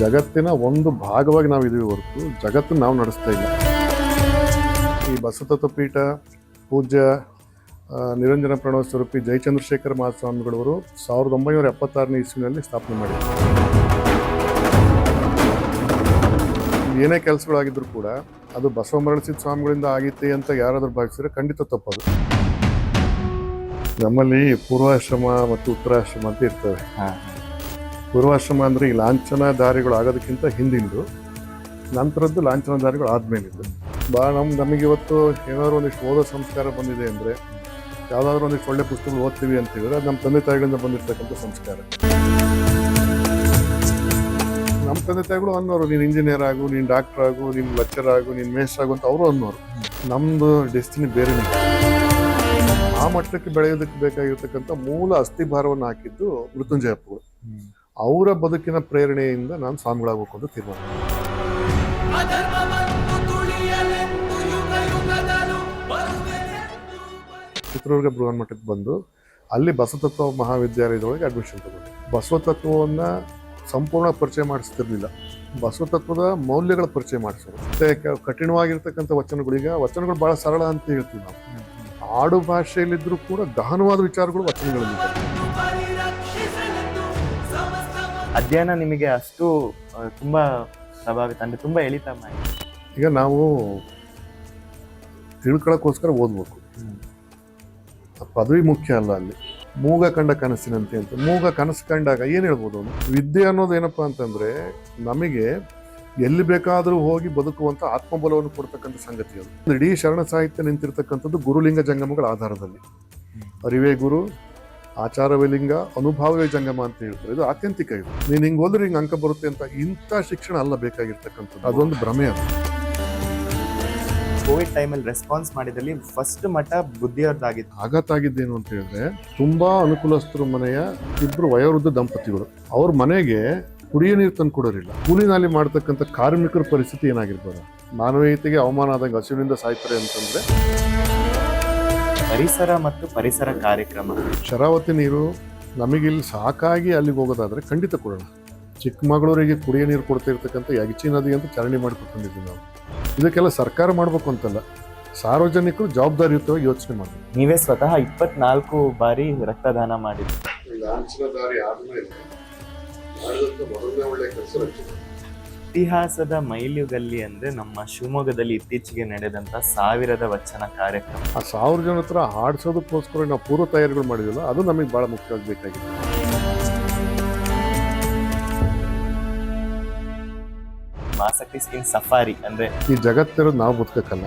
ಜಗತ್ತಿನ ಒಂದು ಭಾಗವಾಗಿ ನಾವು ಇದೀವಿ ಹೊರತು ಜಗತ್ತು ನಾವು ನಡೆಸ್ತಾ ಇಲ್ಲ. ಈ ಬಸವತತ್ವ ಪೀಠ, ಪೂಜ್ಯ ನಿರಂಜನ ಪ್ರಣವ ಸ್ವರೂಪಿ ಜಯಚಂದ್ರಶೇಖರ ಮಹಾಸ್ವಾಮಿಗಳವರು ಸಾವಿರದ ಒಂಬೈನೂರ ಎಪ್ಪತ್ತಾರನೇ ಇಸ್ವಿನಲ್ಲಿ ಸ್ಥಾಪನೆ ಮಾಡಿದರು. ಏನೇ ಕೆಲಸಗಳಾಗಿದ್ದರೂ ಕೂಡ ಅದು ಬಸವ ಮರಳಿಸಿದ ಸ್ವಾಮಿಗಳಿಂದ ಆಗಿತ್ತೆ ಅಂತ ಯಾರಾದರೂ ಭಾವಿಸಿದ್ರೆ ಖಂಡಿತ ತಪ್ಪದು. ನಮ್ಮಲ್ಲಿ ಪೂರ್ವಾಶ್ರಮ ಮತ್ತು ಉತ್ತರಾಶ್ರಮ ಅಂತ ಇರ್ತವೆ. ಪೂರ್ವಾಶ್ರಮ ಅಂದರೆ ಈ ಲಾಂಛನಧಾರಿಗಳು ಆಗೋದಕ್ಕಿಂತ ಹಿಂದಿಂದು ನಂತರದ್ದು ಲಾಂಛನಧಾರಿಗಳು ಆದ್ಮೇಲಿದ್ದು. ಭಾಳ ನಮ್ಮ ನಮಗೆ ಇವತ್ತು ಏನಾದ್ರು ಒಂದಿಷ್ಟು ಓದೋ ಸಂಸ್ಕಾರ ಬಂದಿದೆ ಅಂದರೆ ಯಾವುದಾದ್ರೂ ಒಂದಿಷ್ಟು ಒಳ್ಳೆ ಪುಸ್ತಕಗಳು ಓದ್ತೀವಿ ಅಂತ ಹೇಳಿದ್ರೆ ಅದು ನಮ್ಮ ತಂದೆ ತಾಯಿಗಳಿಂದ ಬಂದಿರ್ತಕ್ಕಂಥ ಸಂಸ್ಕಾರ. ನಮ್ಮ ತಂದೆ ತಾಯಿಗಳು ಅನ್ನೋರು, ನೀನು ಇಂಜಿನಿಯರ್ ಆಗು, ನೀನು ಡಾಕ್ಟರ್ ಆಗು, ನೀನು ಲೆಕ್ಚರ್ ಆಗು, ನೀನು ಮೇಸ್ಟರ್ ಆಗು ಅಂತ ಅವರು ಅನ್ನೋರು. ನಮ್ಮದು ಡೆಸ್ಟಿನಿ ಬೇರೆ ಆ ಮಟ್ಟಕ್ಕೆ ಬೆಳೆಯೋದಕ್ಕೆ ಬೇಕಾಗಿರ್ತಕ್ಕಂಥ ಮೂಲ ಅಸ್ಥಿಭಾರವನ್ನು ಹಾಕಿದ್ದು ಮೃತ್ಯುಂಜಯಪ್ಪಗಳು ಅವರ ಬದುಕಿನ ಪ್ರೇರಣೆಯಿಂದ ನಾನು ಸ್ವಾಮಿಗಳಾಗಬೇಕು ಅಂತ ತೀರ್ಮಾನ ಚಿತ್ರದುರ್ಗ ಬೃಹನ್ ಮಠಕ್ಕೆ ಬಂದು ಅಲ್ಲಿ ಬಸವತತ್ವ ಮಹಾವಿದ್ಯಾಲಯದೊಳಗೆ ಅಡ್ಮಿಷನ್ ತಗೊಂಡೆ. ಬಸವತತ್ವವನ್ನು ಸಂಪೂರ್ಣ ಪರಿಚಯ ಮಾಡಿಸ್ತಿರ್ಲಿಲ್ಲ. ಬಸವತತ್ವದ ಮೌಲ್ಯಗಳ ಪರಿಚಯ ಮಾಡಿಸೋದು ಮತ್ತೆ ಕಠಿಣವಾಗಿರ್ತಕ್ಕಂಥ ವಚನಗಳೀಗ ವಚನಗಳು ಬಹಳ ಸರಳ ಅಂತ ಹೇಳ್ತೀವಿ ನಾವು. ಆಡು ಭಾಷೆಯಲ್ಲಿದ್ದರೂ ಕೂಡ ಗಹನವಾದ ವಿಚಾರಗಳು ವಚನಗಳಲ್ಲಿದೆ ಅಧ್ಯಯನ ನಿಮಗೆ ಅಷ್ಟು ತುಂಬ ಪ್ರಭಾವಿತ ಅಂದರೆ ತುಂಬ ಎಳಿತ ಮಾಡಿ ಈಗ ನಾವು ತಿಳ್ಕೊಳ್ಳೋಕ್ಕೋಸ್ಕರ ಓದ್ಬೇಕು. ಪದವಿ ಮುಖ್ಯ ಅಲ್ಲ ಅಲ್ಲಿ. ಮೂಗ ಕಂಡ ಕನಸಿನಂತೆ ಅಂತ. ಮೂಗ ಕನಸು ಕಂಡಾಗ ಏನು ಹೇಳ್ಬೋದು ಅವನು? ವಿದ್ಯೆ ಅನ್ನೋದು ಏನಪ್ಪ ಅಂತಂದರೆ ನಮಗೆ ಎಲ್ಲಿ ಬೇಕಾದರೂ ಹೋಗಿ ಬದುಕುವಂಥ ಆತ್ಮಬಲವನ್ನು ಕೊಡ್ತಕ್ಕಂಥ ಸಂಗತಿ ಅದು. ಇಡೀ ಶರಣ ಸಾಹಿತ್ಯ ನಿಂತಿರ್ತಕ್ಕಂಥದ್ದು ಗುರುಲಿಂಗ ಜಂಗಮಗಳ ಆಧಾರದಲ್ಲಿ. ಅರಿವೇ ಗುರು ಆಚಾರವೇ ಲಿಂಗ ಅನುಭಾವವೇ ಜಂಗಮ ಅಂತ ಹೇಳ್ತಾರೆ. ಇದು ಆತ್ಯಂತಿಕ ಇದು. ನೀನು ಹಿಂಗೆ ಹೋದ್ರೆ ಹಿಂಗೆ ಅಂಕ ಬರುತ್ತೆ ಅಂತ ಇಂಥ ಶಿಕ್ಷಣ ಅಲ್ಲ ಬೇಕಾಗಿರ್ತಕ್ಕಂಥದ್ದು. ಅದೊಂದು ಭ್ರಮೆ ಅದು. ಕೋವಿಡ್ ಟೈಮಲ್ಲಿ ರೆಸ್ಪಾನ್ಸ್ ಮಾಡಿದಲ್ಲಿ ಫಸ್ಟ್ ಮಠ ಬುದ್ಧಿಯವ್ರದ್ದಾಗಿತ್ತು. ಆಘಾತ ಆಗಿದ್ದೇನು ಅಂತ ಹೇಳಿದ್ರೆ ತುಂಬಾ ಅನುಕೂಲಸ್ಥರು ಮನೆಯ ಇಬ್ಬರು ವಯೋವೃದ್ಧ ದಂಪತಿಗಳು. ಅವ್ರ ಮನೆಗೆ ಕುಡಿಯ ನೀರು ತಂದು ಕೊಡೋರಿಲ್ಲ. ಕೂಲಿ ನಾಲಿ ಮಾಡ್ತಕ್ಕಂಥ ಕಾರ್ಮಿಕರ ಪರಿಸ್ಥಿತಿ ಏನಾಗಿರ್ಬೋದು? ಮಾನವೀಯತೆಗೆ ಅವಮಾನ ಆದಂಗೆ ಹಸಿವಿನಿಂದ ಸಾಯ್ತಾರೆ ಅಂತಂದ್ರೆ ಪರಿಸರ ಮತ್ತು ಪರಿಸರ ಕಾರ್ಯಕ್ರಮ. ಶರಾವತಿ ನೀರು ನಮಗಿಲ್ಲಿ ಸಾಕಾಗಿ ಅಲ್ಲಿಗೆ ಹೋಗೋದಾದ್ರೆ ಖಂಡಿತ ಕೊಡೋಣ. ಚಿಕ್ಕಮಗಳೂರಿಗೆ ಕುಡಿಯೋ ನೀರು ಕೊಡ್ತಾ ಇರ್ತಕ್ಕಂಥ ಯಗಚಿ ನದಿ ಅಂತ ಚರಣಿ ಮಾಡಿಕೊಟ್ಕೊಂಡಿದ್ದೀವಿ ನಾವು. ಇದಕ್ಕೆಲ್ಲ ಸರ್ಕಾರ ಮಾಡ್ಬೇಕು ಅಂತಲ್ಲ. ಸಾರ್ವಜನಿಕರು ಜವಾಬ್ದಾರಿಯುತವಾಗಿ ಯೋಚನೆ ಮಾಡಬೇಕು. ನೀವೇ ಸ್ವತಃ ಇಪ್ಪತ್ನಾಲ್ಕು ಬಾರಿ ರಕ್ತದಾನ ಮಾಡಿದ್ರಿ ಲಾಂಛನದಾರಿ ಆದ್ಮೇಲೆ ಒಳ್ಳೆ ಕೆಲಸ ಇತಿಹಾಸದ ಮೈಲುಗಲ್ಲಿ ಅಂದ್ರೆ ನಮ್ಮ ಶಿವಮೊಗ್ಗದಲ್ಲಿ ಇತ್ತೀಚೆಗೆ ನಡೆದಂತ ಸಾವಿರದ ವಚನ ಕಾರ್ಯಕ್ರಮ. ಆ ಸಾವಿರ ಜನ ಹತ್ರ ಹಾಡ್ಸೋದಕ್ಕೋಸ್ಕರ ನಾವು ಪೂರ್ವ ತಯಾರಿಗಳು ಮಾಡಿದಿಲ್ಲ ಅದು ನಮಗೆ ಬಹಳ ಮುಖ್ಯವಾಗಿ ಬೇಕಾಗಿದೆ ಆಸಕ್ತಿ ಸ್ಕಿನ್ ಸಫಾರಿ ಅಂದ್ರೆ ಈ ಜಗತ್ತಿರೋದು ನಾವು ಬದುಕಕ್ಕಲ್ಲ.